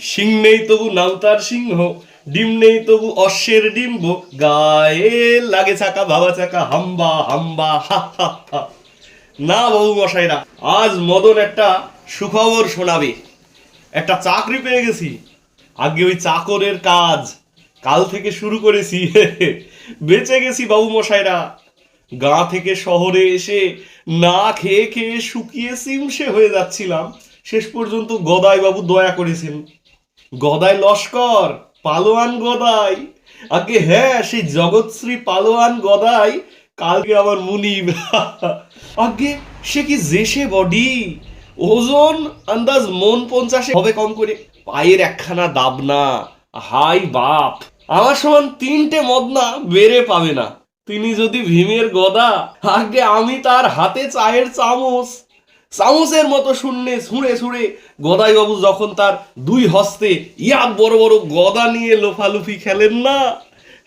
সিং নেই তবু নাম তার সিংহ, ডিম নেই তবু অশ্বের ডিম্ব। গায়ে লাগে চাকা বাবা চাকা, হাম্বা হাম্বা, হা হা হা। না বাবু মশাইরা, আজ মদন একটা সুখবর শোনাবে। একটা চাকরি পেয়ে গেছি। আগে ওই চাকরের কাজ কাল থেকে শুরু করেছি। বেঁচে গেছি বাবু মশাইরা। গা থেকে শহরে এসে না খেয়ে খেয়ে শুকিয়ে সিমসে হয়ে যাচ্ছিলাম। শেষ পর্যন্ত গদাই বাবু দয়া করেছেন। গদাই লস্কর, পালোয়ান গদাই। আগে হ্যাঁ সেই জগৎশ্রী পালোয়ান গদাই, কালকে আমার মুনিব আগে সে কি জেসে বডি? ওজন আন্দাজ মন পঞ্চাশে। হবে কম করে। পায়ের একখানা দাবনা। হাই বাপ। আমার সমান তিনটে মদনা বেড়ে পাবে না। তিনি যদি ভীমের গদা, আগে আমি তার হাতে চায়ের চামচ। চামচের মতো শূন্যে ছুঁড়ে ছুঁড়ে গদাইবাবু যখন তার দুই হস্তে, ইয়া বড় বড় গদা নিয়ে লোফালুফি খেলেন না?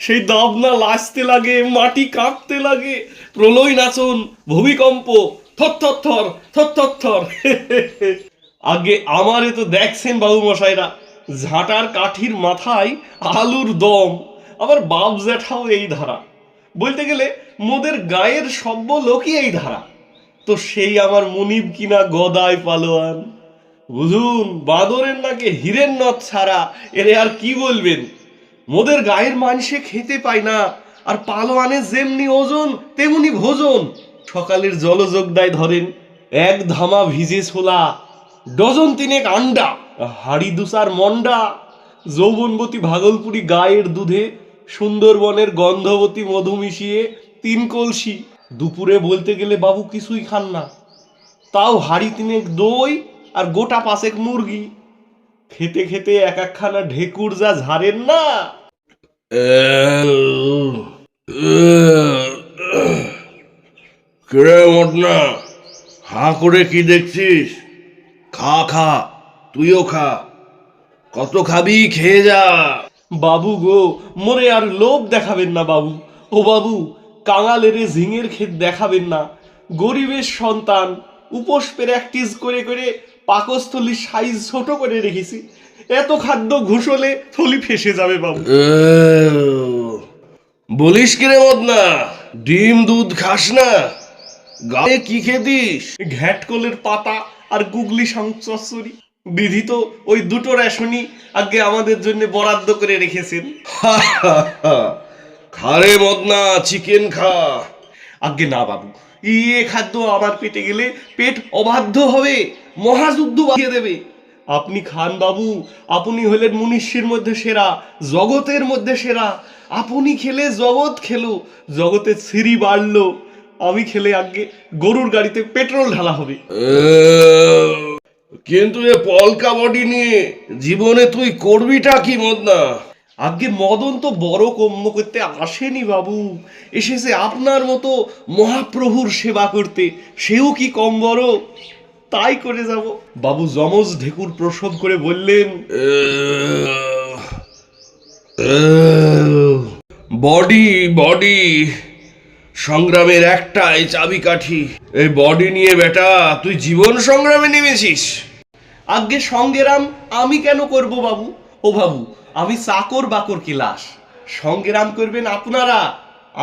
সেই দাবনা লাচতে লাগে, মাটি কাঁপতে লাগে। প্রলয় নাচন, ভূমিকম্প, থর থর থর আগে আমারে তো দেখছেন বাবু মশাইরা ঝাঁটার কাঠির মাথায় আলুর দম, আবার বাপ জ্যাঠাও এই ধারা। বলতে গেলে, মোদের গায়ের সভ্য লোকই এই ধারা। তো সেই আমার মুনিব কিনা গদায় পালোয়ান। বুঝুন বাদরের নাকে হীরের নথ ছাড়া এরে আর কি বলবেন? মোদের গায়ের মানুষে খেতে পায় না, আর পালোয়ানের যেমনি ওজন, তেমনি ভোজন। সকালের জলযোগদায় ধরেন, এক ধামা ভিজে ছোলা, ডজন তিনেক আন্ডা, হাড়ি দুসার মন্ডা, যৌবনবতী ভাগলপুরি গায়ের দুধে সুন্দরবনের গন্ধবতী মধু মিশিয়ে তিন কলসি দুপুরে বলতে গেলে বাবু কিছুই খান না। তাও হাড়ি তিনেক দই আর গোটা পাশেক মুরগি। খেতে খেতে এক একখানা ঢেকুর যা ঝাড়েন না। কিরে মটনা হা করে কি দেখছিস? খা খা তুইও খা। কত খাবি খেয়ে যা। বাবু গো মোরে আর লোভ দেখাবেন না বাবু। ও বাবু কাঙালের ঝিঙের ক্ষেত দেখাবেন না। গরিবের সন্তান উপোস প্র্যাকটিস করে করে পাকস্থলীর সাইজ ছোট করে রেখেছি। এত খাদ্য ঘুষলে থলি ফেসে যাবে বাবু। বলিস কিরে মদনা? ডিম দুধ খাস না? গায়ে কি খেতিস ঘ্যাটকলের পাতা আর গুগলি সংচরি বিধি তো ওই দুটো রেশনই আগে আমাদের জন্য বরাদ্দ করে রেখেছেন। খারে মদনা, চিকেন খা। আগে না বাবু ইয়ে খাদ্য আমার পেটে গেলে পেট অবাধ্য হবে, মহাযুদ্ধ বাঁধিয়ে দেবে। আপনি খান বাবু, আপনি হলেন মনীষীর মধ্যে সেরা, জগতের মধ্যে সেরা। আপনি খেলে জগৎ খেলো, জগতে সিঁড়ি বাড়লো। আমি খেলে আগে গরুর গাড়িতে পেট্রোল ঢালা হবে। কিন্তু এ পলকা বডি নিয়ে জীবনে তুই করবিটা কি, মদনা? আগে মদন তো বড় কম্য করতে আসেনি বাবু। এসেছে আপনার মতো মহাপ্রভুর সেবা করতে। সেও কি কম বড়? তাই করে যাব। বাবু যমজ ঢেকুর প্রসব করে বললেন বডি বডি সংগ্রামের একটাই চাবিকাঠি। এই বডি নিয়ে বেটা তুই জীবন সংগ্রামে নেমেছিস। আগে সঙ্গেরাম আমি কেন করব বাবু? ও বাবু আমি চাকর বাকর কিলাস সঙ্গেরাম করবেন আপনারা।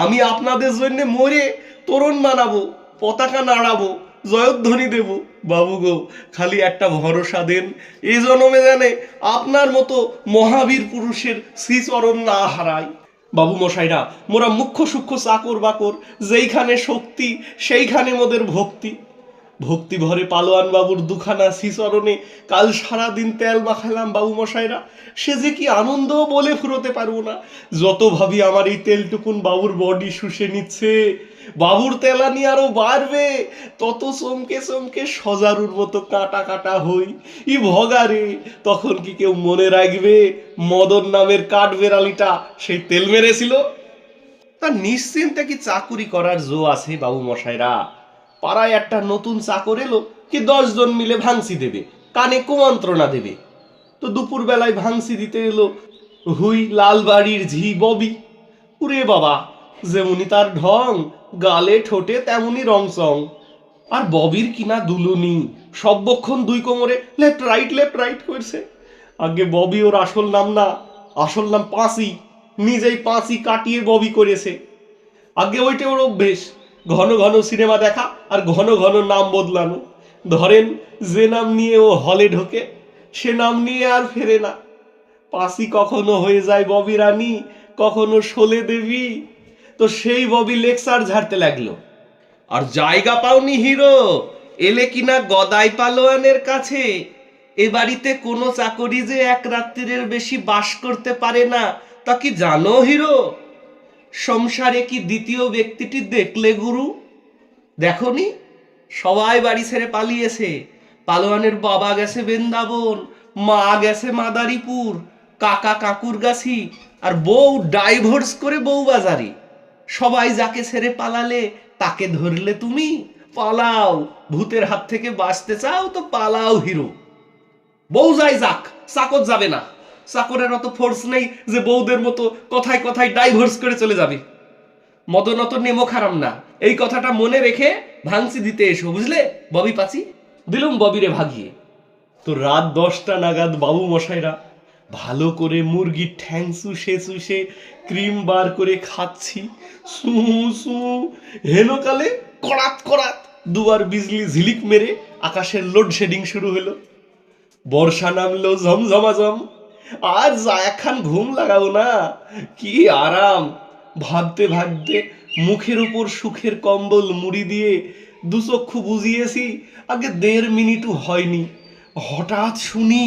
আমি আপনাদের জন্য মরে তোরণ বানাবো, পতাকা নাড়াবো, জয়ধ্বনি দেব। বাবু গো, খালি একটা ভরসা দেন। এই জন্মে জানে আপনার মতো মহাবীর পুরুষের শ্রীচরণ না হারাই। বাবু মশাইরা, মোরা মুখ্য সূক্ষ্ম চাকর বাকর, যেইখানে শক্তি, সেইখানে মোদের ভক্তি। ভক্তি ভরে পালোয়ান বাবুর দুখানা শ্রীচরণে কাল সারাদিন তেল মাখালাম বাবু মশাইরা। সে যে কি আনন্দ বলে ফুরোতে পারব না। যত ভাবি আমার এই তেলটুকুন বাবুর বডি শুষে নিচ্ছে, বাবুর তেলানি আরও বাড়বে, তত চমকে চমকে সজারুর মতো কাটা কাটা হই। ই ভগারে তখন কি কেউ মনে রাখবে মদন নামের কাঠ বেড়ালিটা সেই তেল মেরেছিল? তা নিশ্চিন্তে কি চাকুরি করার জো আছে বাবু মশাইরা? পাড়ায় একটা নতুন চাকর এলো কি দশজন মিলে ভাংসি দেবে, কানে কুমন্ত্রণা দেবে। তো দুপুর বেলায় ভাংসি দিতে এলো হুই লালবাড়ির ঝি ববি। উরে বাবা, যেমনি তার ঢং, গালে ঠোঁটে তেমনি রংচং। আর ববির কিনা দুলুনি সবক্ষণ দুই কোমরে লেফট রাইট লেফট রাইট করছে। আগে ববি ওর আসল নাম না, আসল নাম পাঁচি, নিজেই পাঁচি কাটিয়ে ববি করেছে। আগে ওইটা ওর অভ্যেস ঘন ঘন সিনেমা দেখা আর ঘন ঘন নাম বদলানো। ধরেন, যে নাম নিয়ে ও হলে ঢোকে, সে নাম নিয়ে আর ফেরে না। পাসি কখনো হয়ে যায় ববি রানী, কখনো শোলে দেবী। তো সেই ববি লেকচার ঝাড়তে লাগল। আর জায়গা পাওনি হিরো, এলে কিনা গদাই পালোয়ানের কাছে। এ বাড়িতে কোনো চাকরি যে এক রাত্রির বেশি বাস করতে পারে না, তা কি জানো হিরো? সংসারে কি দ্বিতীয় ব্যক্তিটি দেখলে গুরু? দেখনি? সবাই বাড়ি ছেড়ে পালিয়েছে। পালোয়ানের বাবা গেছে বৃন্দাবন, মা গেছে মাদারীপুর, কাকা কাকুর গাছি আর বউ ডাইভোর্স করে বউ বাজারে। সবাই যাকে ছেড়ে পালালে, তাকে ধরলে তুমি। পালাও, ভূতের হাত থেকে বাঁচতে চাও তো পালাও হিরো। বউ যাই যাক চাকর যাবে না। চাকরের অত ফোর্স নেই যে বউদের মতো কথায় কথায় ডাইভোর্স করে চলে যাবে। মদন অত নেমো খারাম না। এই কথাটা মনে রেখে ভাঙচি দিতে এসো, বুঝলে? ববি পাচি, দিলুম ববিরে ভাগিয়ে। তো রাত দশটা নাগাদ বাবু মশাইরা ভালো করে মুরগির ঠ্যাং চুষে চুষে ক্রিম বার করে খাচ্ছি। সু সু হেনকালে করাত করাত দুবার বিজলি ঝিলিক মেরে আকাশের লোডশেডিং শুরু হলো। বর্ষা নামলো ঝমঝমাঝম যা একখান ঘুম লাগাও না। কি আরাম। ভাবতে ভাবতে মুখের উপর সুখের কম্বল মুড়ি দিয়ে দুচক্ষু বুঝিয়েছি, আগে দেড় মিনিটও হয়নি। হঠাৎ শুনি,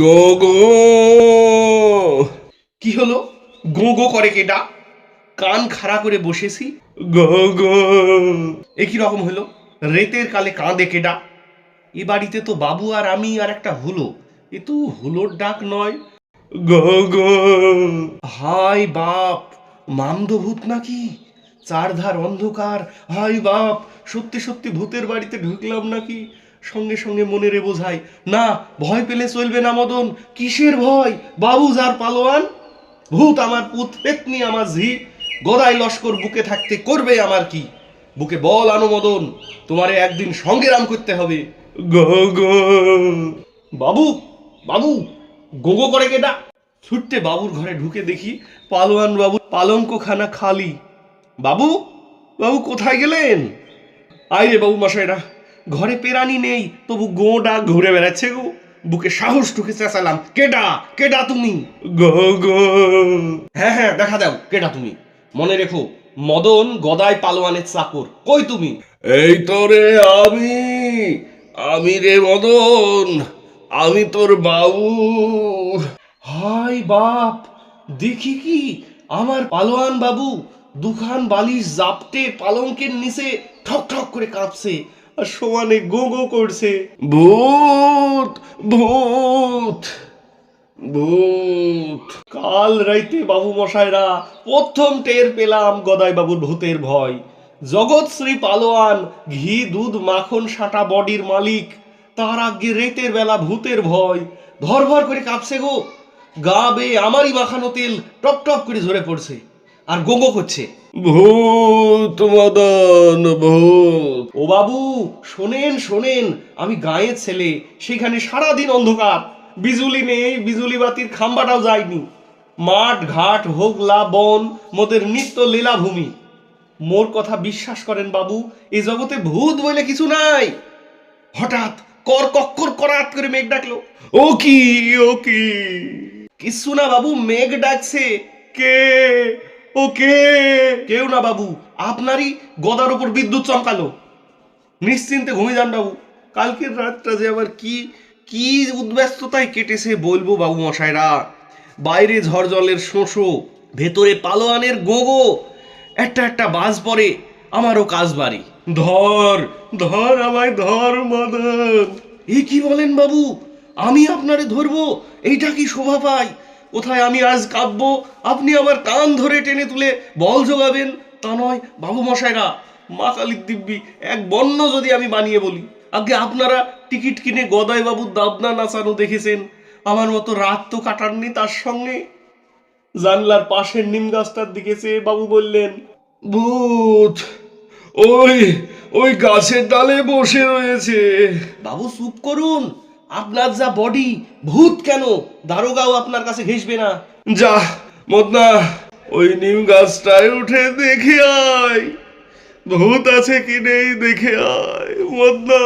গো গো। কি হলো? গো গো করে কেটা কান খাড়া করে বসেছি, গো গো। এ কি রকম হলো? রেতের কালে কাঁদে কেডা এ বাড়িতে তো বাবু আর আমি আর একটা হুলো। এ তো হুলোর ডাক নয়। গো গো। হাই বাপ, মামদভূত নাকি? চারধার অন্ধকার। হাই বাপ, সত্যি সত্যি ভূতের বাড়িতে ঢুকলাম নাকি? সঙ্গে সঙ্গে মনে রে বোঝাই, না, ভয় পেলে চলবে না মদন। কিসের ভয়? বাবু যার পালোয়ান। ভূত আমার পুত, পেতনি আমার ঝি। গদাই লস্কর বুকে থাকতে করবে আমার কি? বুকে বল আনো মদন, তোমারে একদিন সঙ্গে রাম করতে হবে। গো গো। বাবু বাবু গোগো করে কেটা ছুটতে বাবুর ঘরে ঢুকে দেখি পালোয়ান বাবু পালঙ্ক খানা খালি। বাবু বাবু কোথায় গেলেন? আই রে বাবু মশাইরা ঘরে পেরানি নেই তবু গো ডাক ঘুরে বেড়াচ্ছে গো। বুকে সাহস ঢুকে চেঁচালাম কেডা কেডা তুমি? গো গো হ্যাঁ হ্যাঁ দেখা দাও কেডা তুমি? মনে রেখো মদন গদায় পালোয়ানের চাকর। কই তুমি? এই তো রে আমি আমি রে মদন। আমি তোর বাবু। হাই বাপ, দেখি কি? আমার পালোয়ান বাবু দুখান বালিশ জাপটে পালঙ্কের নিচে ঠক ঠক করে কাঁপছে আর সমানে গো গো করছে। ভূত ভূত ভূত। কাল রাইতে বাবু মশাইরা প্রথম টের পেলাম গদাই বাবুর ভূতের ভয়। জগৎ শ্রী পালোয়ান ঘি, দুধ, মাখন, সাটা, বডির মালিক তার আগে রেতের বেলা ভূতের ভয়। ধরভর করে কাঁপছে গো। গা বেয়ে আমারই মাখানো তেল টপ টপ করে ঝরে পড়ছে। আর গোগো করছে। ভূত মদন ভূত। ও বাবু শোনেন শোনেন আমি গাঁয়ের ছেলে। সেখানে সারাদিন অন্ধকার। বিজুলি নেই বিজুলি বাতির খাম্বাটাও যায়নি। মাঠ ঘাট হোগলা বন মোদের নিত্য লীলাভূমি। মোর কথা বিশ্বাস করেন বাবু এই জগতে ভূত বলে কিছু নাই। হঠাৎ কর কক্কর করাত করে মেঘ ডাকলো। ও কি ও কি? কিছু না বাবু, মেঘ ডাকছে। কে? ও কে? কেউ না বাবু, আপনারই গদার উপর বিদ্যুৎ চমকালো। নিশ্চিন্তে ঘুমিয়ে যান বাবু। কালকের রাতটা যে আবার কি কি উদ্ব্যস্ততায় কেটেছে বলব বাবু মশাইরা। বাইরে ঝড় জলের শোষো ভেতরে পালোয়ানের গোগো। একটা একটা বাজ পড়ে আমারও কাজ বাড়ি। ধর ধর আমায় ধর মদন। এ কি বলেন বাবু? আমি আপনারে ধরবো এইটা কি শোভা পায়? কোথায় আমি আজ কাব্য আপনি আমার কান ধরে টেনে তুলে বল জোগাবেন। তা নয় বাবু মশাইরা মা কালীর দিব্যি এক বন্য যদি আমি বানিয়ে বলি। আগে আপনারা টিকিট কিনে গদাই বাবুর দাবনা নাচানো দেখেছেন। আমার মতো রাত তো কাটাননি তার সঙ্গে। জানলার পাশের নিম গাছটার দিকে চেয়ে বাবু বললেন ভূত ওই ওই গাছের ডালে বসে রয়েছে। বাবু চুপ করুন। আপনার যা বডি ভূত কেন? দারোগাও আপনার কাছে ঘেসবে না। যা মদনা ওই নিম গাছটায় উঠে দেখে আয়। ভূত আছে কি নেই দেখে আয় মদনা।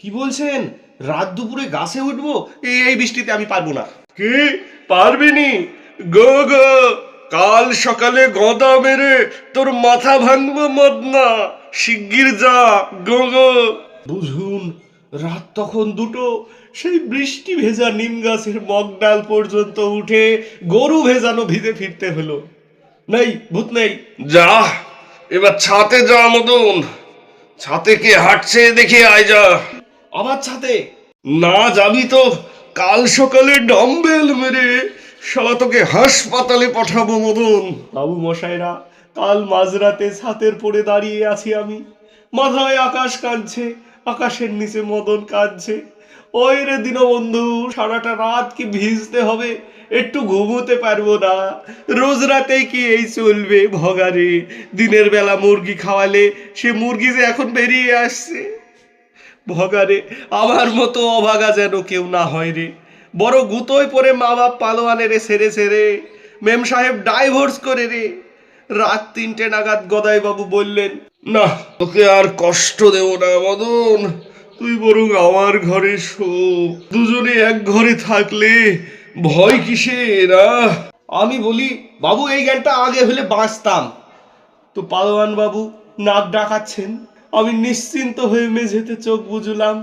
কি বলছেন? রাত দুপুরে গাছে উঠবো? এই এই বৃষ্টিতে আমি পারব না। কি? পারবিনি গো গো। কাল সকালে গদা মেরে তোর মাথা ভাঙবো মদনা শিগগির যা গো গো বুঝুন রাত তখন দুটো সেই বৃষ্টি ভেজা নিম গাছের মগডাল পর্যন্ত উঠে গরু ভেজানো ভিজে ফিরতে হলো। নেই ভূত নেই। যা এবার ছাতে যা মদন। ছাতে কে হাঁটছে দেখে আয় যা। আবার ছাতে? না যাবি তো কাল সকালে ডম্বেল মেরে শালা তোকে হাসপাতালে পাঠাবো, মদন। বাবু মশাইরা, কাল মাঝরাতে ছাতের পড়ে দাঁড়িয়ে আছি আমি। মাথায় আকাশ কাঁদছে, আকাশের নিচে মদন কাঁদছে। ওই রে দীনবন্ধু, সারাটা রাত কি ভিজতে হবে? একটু ঘুমোতে পারব না। রোজ রাতেই কি এই চলবে ভগারে? দিনের বেলা মুরগি খাওয়ালে সে মুরগি যে এখন বেরিয়ে আসছে। ভগারে, আমার মতো অভাগা যেন কেউ না হয় রে। বড় গুতোয় পরে মা বাপ পালোয়ানে রে, সেরে সেরে। মেম সাহেব ডাইভোর্স করে রে। রাত তিনটে নাগাদ গদাই বাবু বললেন, না, তোকে আর কষ্ট দেব না মদন। তুই বরং আমার ঘরে শো। দুজনে এক ঘরে থাকলে ভয় কিসের আহ? আমি বলি, বাবু, এই জ্ঞানটা আগে হলে বাঁচতাম। তো পালোয়ান বাবু নাক ডাকাচ্ছেন। আমি নিশ্চিন্ত হয়ে মেঝেতে চোখ বুঝলাম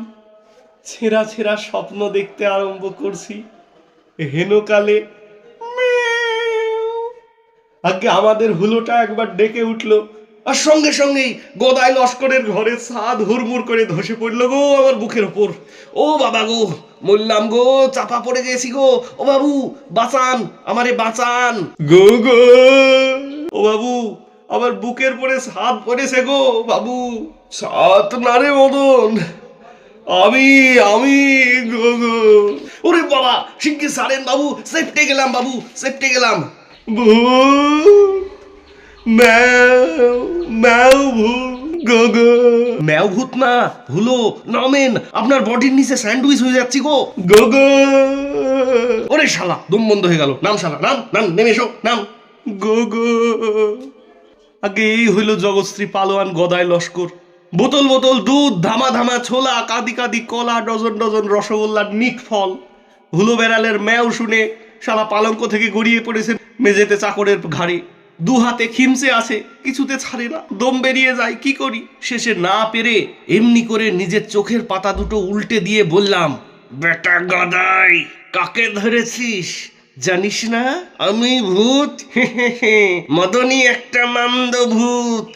ছেঁড়া ছেঁড়া স্বপ্ন দেখতে আরম্ভ করছি। হেনকালে আগে আমাদের হুলোটা একবার ডেকে উঠল আর সঙ্গে সঙ্গেই গদাই লস্করের ঘরে ছাদ হুড়মুড় করে ধসে পড়ল গো আমার বুকের ওপর। ও বাবা গো মরলাম গো চাপা পড়ে গেছি গো। ও বাবু বাঁচান আমারে বাঁচান। গো গো। ও বাবু আমার বুকের পরে ছাদ পড়েছে গো বাবু। সাত না রে মদন। আমি আমি, গো গো। ওরে বাবা, শিগগির সারেন বাবু, সেফটে গেলাম বাবু, সেফটে গেলাম। ভূত, ম্যাও ম্যাও ভূত, গো গো। ম্যাও ভূত না, ভুলো, নামেন। আপনার বডির নিচে স্যান্ডউইচ হয়ে যাচ্ছি গো। গো গো। ওরে শালা, দম বন্ধ হয়ে গেল। নাম শালা, নাম নাম, নেমে এসো, নাম। গো গো। আগে এই হইল জগৎশ্রী পালোয়ান গদায় লস্কর। বোতল বোতল, দুধ, ধামা ধামা, ছোলা, কাঁদি কাদি, কলা, ডজন ডজন, রসগোল্লার নিক ফল। হুলো বেড়ালের ম্যাও শুনে শালা পালঙ্ক থেকে গড়িয়ে পড়েছে মেঝেতে চাকরের ঘাড়ে। দু হাতে খিমসে আছে, কিছুতে ছাড়ে না, দম বেরিয়ে যায়, কি করি? শেষে না পেরে এমনি করে নিজের চোখের পাতা দুটো উল্টে দিয়ে বললাম, বেটা গাদাই, কাকে ধরেছিস? জানিস না? আমি ভূত মদনী একটা মান্দ ভূত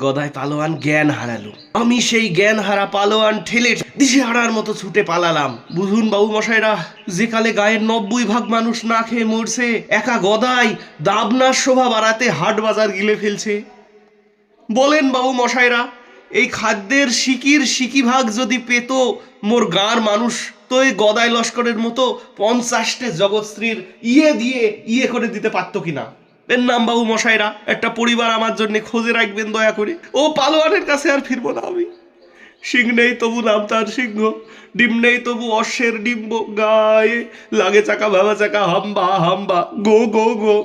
গদায় পালোয়ান জ্ঞান হারালো। আমি সেই জ্ঞান হারা পালোয়ান ঠেলে দিশে হারার মতো ছুটে পালালাম। বুঝুন বাবু মশাইরা যে কালে গায়ের নব্বই ভাগ মানুষ না খেয়ে মরছে, একা গদাই দাবনার শোভা বাড়াতে হাট বাজার গিলে ফেলছে। বলেন বাবু মশাইরা এই খাদ্যের সিকির সিকি ভাগ যদি পেত, মোর গাঁর মানুষ তো এই গদাই লস্করের মতো পঞ্চাশটে জগৎশ্রীর ইয়ে দিয়ে ইয়ে করে দিতে পারতো কিনা? এর নাম বাবু মশাইরা, একটা পরিবার আমার জন্য খোঁজে রাখবেন দয়া করে। ও পালোয়ানের কাছে আর ফিরবো না আমি। সিং নেই তবু নাম তার সিংহ, ডিম নেই তবু অশ্বের ডিম্ব গায়ে। লাগে চাকা ভাবা চাকা, হাম্বা হাম্বা, গো গো গো।